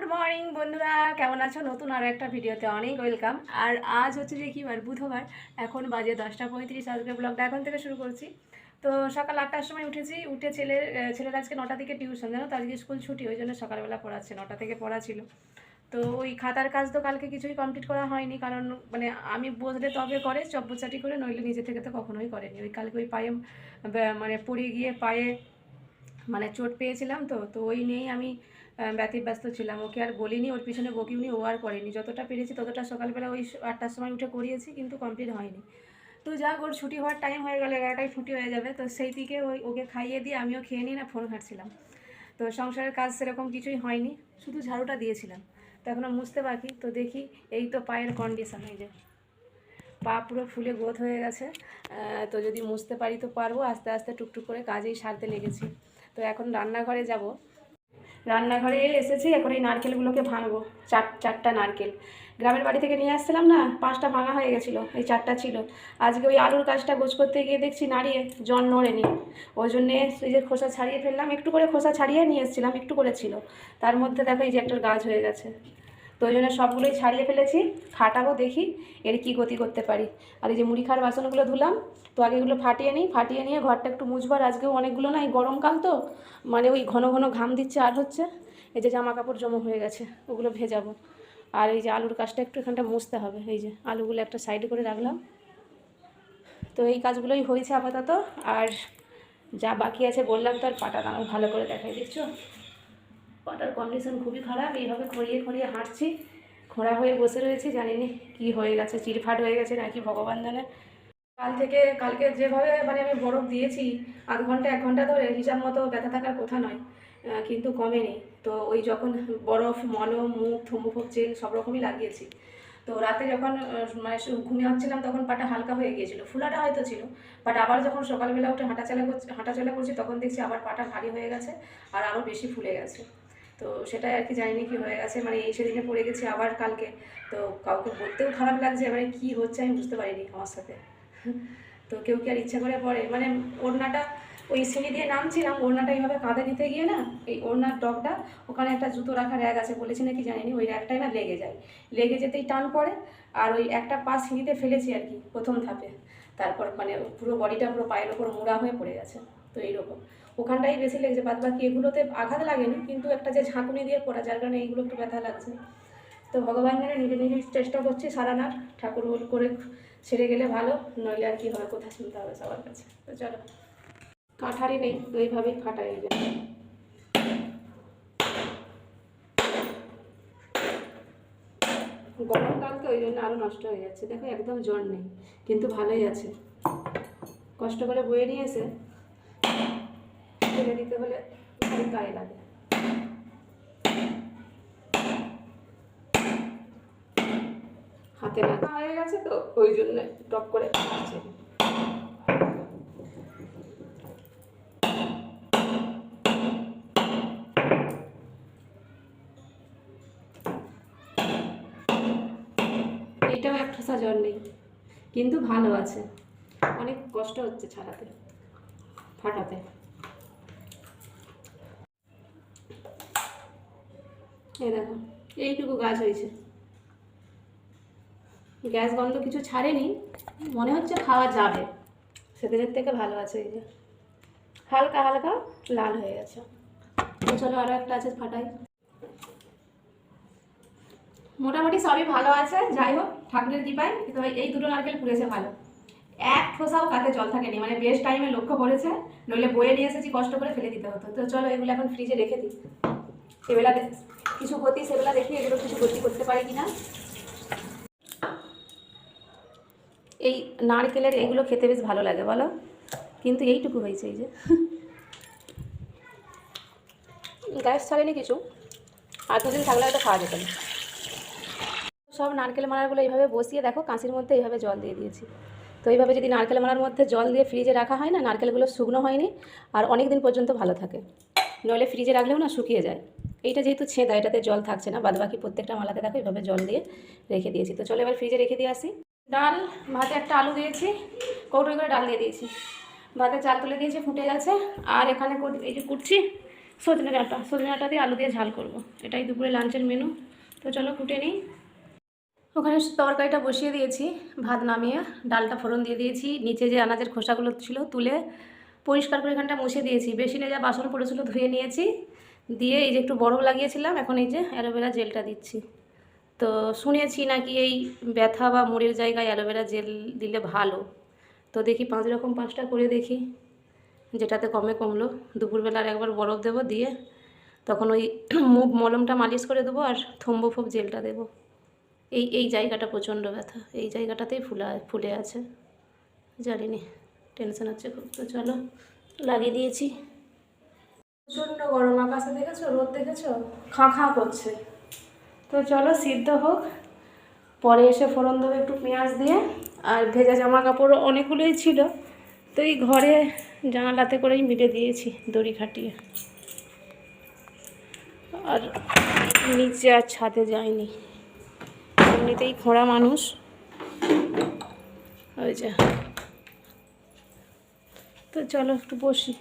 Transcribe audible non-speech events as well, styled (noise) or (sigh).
Good morning বন্ধুরা, কেমন আছো? নতুন আরও একটা ভিডিওতে অনেক ওয়েলকাম। আর আজ হচ্ছে যে কি বার? বুধবার। এখন বাজে দশটা পঁয়ত্রিশ আজকে ব্লগটা এখন থেকে শুরু করছি। তো সকাল আটটার সময় উঠেছি, উঠে ছেলে, ছেলের আজকে নটা থেকে টিউশন, জানো তো? আজকে স্কুল ছুটি, ওই জন্য সকালবেলা পড়াচ্ছে, নটা থেকে পড়া ছিল। তো ওই খাতার কাজ তো কালকে কিছুই কমপ্লিট করা হয়নি, কারণ মানে আমি বসলে তবে করে চব্বচাটি করে, নইলে নিজে থেকে তো কখনোই করেনি। ওই কালকে ওই পায়ে মানে পড়ে গিয়ে পায়ে মানে চোট পেয়েছিলাম তো তো ওই নিয়েই আমি ব্যতিব্যস্ত ছিলাম। ওকে আর বলিনি, ওর পিছনে বকিওনি ও আর করেনি। যতটা পেরেছি ততটা সকালবেলা ওই আটটার সময় উঠে করিয়েছি, কিন্তু কমপ্লিট হয়নি। তো যাক ওর ছুটি হওয়ার টাইম হয়ে গেল, এগারোটায় ছুটি হয়ে যাবে। তো সেই দিকে ওই ওকে খাইয়ে দিয়ে আমিও খেয়ে নিই না ফোন ঘাটছিলাম। তো সংসারের কাজ সেরকম কিছুই হয়নি, শুধু ঝাড়ুটা দিয়েছিলাম। তো এখনও মুছতে বাকি, তো দেখি এই তো পায়ের কন্ডিশন এই যে। পা পুরো ফুলে গোথ হয়ে গেছে। তো যদি মুছতে পারি তো পারব, আস্তে আস্তে টুকটুক করে কাজেই সারতে লেগেছি। তো এখন রান্নাঘরে যাব। রান্নাঘরে এসেছি, এখন এই নারকেলগুলোকে ভাঙবো, চার, চারটা নারকেল। গ্রামের বাড়ি থেকে নিয়ে আসছিলাম না, পাঁচটা ভাঙা হয়ে গেছিল, এই চারটা ছিল। আজকে ওই আলুর গাছটা গোছ করতে গিয়ে দেখছি নাড়িয়ে জন নড়েনি। ওই জন্যে এই যে খোসা ছাড়িয়ে ফেললাম, একটু করে খোসা ছাড়িয়ে নিয়ে এসেছিলাম, একটু করে ছিল তার মধ্যে দেখো এই যে একটা গাছ হয়ে গেছে। তো ওই জন্য সবগুলোই ছাড়িয়ে ফেলেছি, ফাটাবো দেখি এর কি গতি করতে পারি। আর এই যে মুড়ি খাওয়ার বাসনগুলো ধুলাম, তো আগে এগুলো ফাটিয়ে নিই, ফাটিয়ে নিয়ে ঘরটা একটু মুছবার আজকেও অনেকগুলো না, এই গরমকাল তো মানে ওই ঘন ঘন ঘাম দিচ্ছে, আর হচ্ছে এই যে জামা কাপড় জমা হয়ে গেছে, ওগুলো ভেজাবো। আর এই যে আলুর কাজটা একটু এখানটা মুছতে হবে, এই যে আলুগুলো একটা সাইড করে রাখলাম। তো এই কাজগুলোই হয়েছে আপাতত, আর যা বাকি আছে বললাম তো আর পাটা দাঁড়াও ভালো করে দেখাই, দেখছ? পাটার কন্ডিশন খুবই খারাপ, এইভাবে খড়িয়ে খড়িয়ে হাঁটছি। খোঁড়া হয়ে বসে রয়েছি জানি নি কী হয়ে গেছে, চিরফাট হয়ে গেছে নাকি ভগবান জানে। কাল থেকে, কালকে যেভাবে মানে আমি বরফ দিয়েছি, আধ ঘণ্টা, এক ঘণ্টা ধরে হিসাব মতো ব্যথা থাকার কথা নয় কিন্তু কমেনি। তো ওই যখন বরফ, মলম, মুখ থুমুফুক জেল সব রকমই লাগিয়েছি। তো রাতে যখন মানে ঘুমিয়ে হচ্ছিলাম তখন পাটা হালকা হয়ে গিয়েছিল। ফুলাটা হয়তো ছিল বাট আবার যখন সকালবেলা উঠে হাঁটাচলা করছি হাঁটাচলা করছি তখন দেখছি আবার পাটা ভারী হয়ে গেছে আর আরও বেশি ফুলে গেছে। তো সেটাই আর কি জানি না কি হয়ে গেছে। মানে এই সেদিনে পড়ে গেছি আবার কালকে। তো কাউকে বলতেও খারাপ লাগছে এবারে কি হচ্ছে আমি বুঝতে পারিনি আমার সাথে। তো কেউ কি আর ইচ্ছা করে পড়ে? মানে ওড়নাটা, ওই সিঁড়ি দিয়ে নামছিলাম, ওড়নাটা এইভাবে কাঁধে নিতে গিয়ে না, এই ওড়নার ডগটা ওখানে একটা জুতো রাখার র্যাক আছে বলেছি নাকি জানিনি, ওই র্যাকটাই না লেগে যায়। লেগে যেতেই টান পড়ে, আর ওই একটা পা সিঁড়িতে ফেলেছি আর কি প্রথম ধাপে। তারপর মানে পুরো বডিটা পুরো পায়ের ওপর মোড়া হয়ে পড়ে গেছে। তো এইরকম। ওখানটাই বেশি লেগেছে, বাদ বাকি এগুলোতে আঘাত লাগেনি, কিন্তু একটা যে ঝাঁকুনি দিয়ে পড়া, যার কারণে এইগুলো একটু ব্যথা লাগছে। তো ভগবান জানে, নিজে নিজে চেষ্টা করছি সারানার, ঠাকুর করে ছেড়ে গেলে ভালো, নইলে আর কি হবে কথা শুনতে হবে সবার কাছে। তো চলো, কাঠারি নেই, তো এইভাবেই ফাটাই যাবে গরমকাল তো ওই জন্য আরও নষ্ট হয়ে যাচ্ছে। দেখো, একদম জ্বর নেই, কিন্তু ভালোই আছে। কষ্ট করে বয়ে নিয়ে এসে ফেলে দিতে হলে গায়ে লাগে। হাতে রাখা হয়ে গেছে তো, ওই জন্য টপ করে আছে এইটাও এক ঠোসা নেই, কিন্তু ভালো আছে। অনেক কষ্ট হচ্ছে ছাড়াতে, ফাটাতে। এই দেখো, এইটুকু গাছ হয়েছে। গ্যাস গন্ধ কিছু ছাড়েনি, মনে হচ্ছে খাওয়া যাবে। সেদিনের থেকে ভালো আছে এই যে। হালকা হালকা লাল হয়ে গেছে। তো চলো আরও একটা আছে ফাটাই। মোটামুটি সবই ভালো আছে, যাই হোক, ঠাকুরের কৃপায়। তো এই দুটো নারকেল পুড়েছে ভালো। এক ফোসাও কাতে জল থাকেনি মানে বেস্ট টাইমে লক্ষ্য করেছে, নইলে বয়ে নিয়ে এসেছি, কষ্ট করে ফেলে দিতে হতো। তো চলো এগুলো এখন ফ্রিজে রেখে দিই। সেবেলা কিছু গতি সেবেলা দেখি এগুলো কিছু গতি করতে পারি কিনা? এই নারকেলের এগুলো খেতে বেশ ভালো লাগে, বলো? কিন্তু এইটুকু হয়েছে এই যে। গ্যাস ছাড়েনি কিছু। আর দুদিন থাকলে হয়তো খাওয়া যেত না। সব নারকেল মালারগুলো এইভাবে বসিয়ে দেখো, কাঁচির মধ্যে এইভাবে জল দিয়ে দিয়েছি। তো এইভাবে যদি নারকেল মালার মধ্যে জল দিয়ে ফ্রিজে রাখা হয় না, নারকেলগুলো শুকনো হয়নি, আর অনেক দিন পর্যন্ত ভালো থাকে। নইলে ফ্রিজে রাখলেও না শুকিয়ে যায়। এইটা যেহেতু ছেঁদা, এটাতে জল থাকছে না। বাদবাকি প্রত্যেকটা মালাতে দেখো এভাবে জল দিয়ে রেখে দিয়েছি। তো চলো এবার ফ্রিজে রেখে দিয়ে আসি। ডাল, ভাতে একটা আলু দিয়েছি কৌটোই করে ডাল দিয়ে দিয়েছি। ভাতে চাল তুলে দিয়েছি, ফুটে গেছে। আর এখানে এই যে কুটছি, সজনে ডাঁটা। সজনে ডাঁটা দিয়ে আলু দিয়ে ঝাল করব। এটাই দুপুরে লাঞ্চের মেনু তো চলো কুটে নিই। ওখানে তরকারিটা বসিয়ে দিয়েছি, ভাত নামিয়ে। ডালটা ফোড়ন দিয়ে দিয়েছি। নিচে যে আনাজের খোসাগুলো ছিল তুলে পরিষ্কার করে এখানটা মুছে দিয়েছি। বেসিনে যা বাসন পড়েছিল ধুয়ে নিয়েছি। দিয়ে এই যে একটু বরফ লাগিয়েছিলাম, এখন এই যে অ্যালোভেরা জেলটা দিচ্ছি। তো শুনেছি নাকি এই ব্যথা বা মুড়ের জায়গায় অ্যালোভেরা জেল দিলে ভালো। তো দেখি পাঁচ রকম পাঁচটা করে দেখি। যেটাতে কমে কমলো। দুপুরবেলার একবার বরফ দেবো দিয়ে তখন ওই (clears throat) মুভ মলমটা মালিশ করে দেবো আর থম্বফোপ জেলটা দেবো। এই এই জায়গাটা প্রচণ্ড ব্যথা। এই জায়গাটাতেই ফুলা, ফুলে আছে। জানি টেনশন হচ্ছে খুব। তো চলো, লাগিয়ে দিয়েছি। প্রচণ্ড গরম, আকাশে দেখেছ? রোদ দেখেছ? খাঁ খাঁ করছে। তো চলো, সিদ্ধ হোক। পরে এসে ফোড়ন দেবো একটু পেঁয়াজ দিয়ে। আর ভেজা জামা কাপড় অনেকগুলোই ছিল। তো এই ঘরে জানালাতে করেই মিলে দিয়েছি দড়ি খাটিয়ে। আর নিচে আর ছাদে যায়নি এমনিতেই খোঁড়া মানুষ। ওই যে। তো চলো একটু বসি।